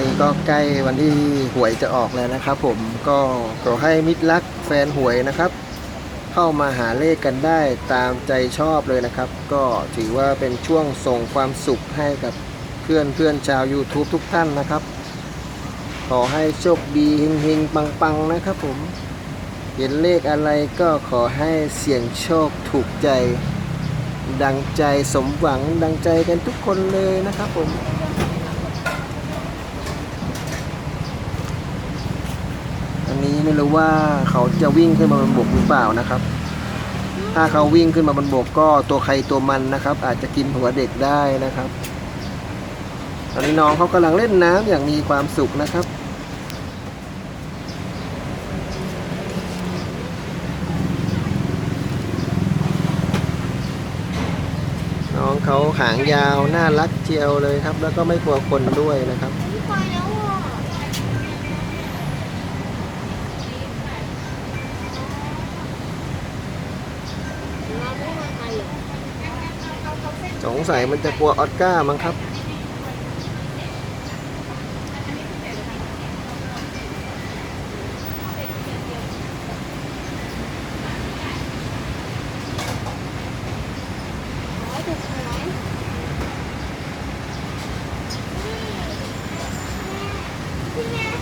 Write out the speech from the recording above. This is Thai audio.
นี่ก็ใกล้วันที่หวยจะออกแล้วนะครับ ผมก็ขอให้มิตรรักแฟนหวยนะครับ เข้ามาหาเลขกันได้ตามใจชอบเลยนะครับ ก็ถือว่าเป็นช่วงส่งความสุขให้กับเพื่อนเพื่อนชาว YouTube ทุกท่านนะครับ ขอให้โชคดีเฮงๆ ปังๆ นะครับผม เห็นเลขอะไรก็ขอให้เสี่ยงโชคถูกใจ ดังใจสมหวังดังใจกันทุกคนเลยนะครับผม อันนี้ไม่รู้ว่าเขาจะวิ่งขึ้นมาบนบกหรือเปล่านะครับ ถ้าเขาวิ่งขึ้นมาบนบกก็ตัวใครตัวมันนะครับ อาจจะกินหัวเด็กได้นะครับ ตอนนี้น้องเขากำลังเล่นน้ำอย่างมีความสุขนะครับน้องเขาหางยาวน่ารักเจียวเลยครับ แล้วก็ไม่กลัวคนด้วยนะครับ สงสัยมันจะกลัวออสการ์มั้งครับ Yeah.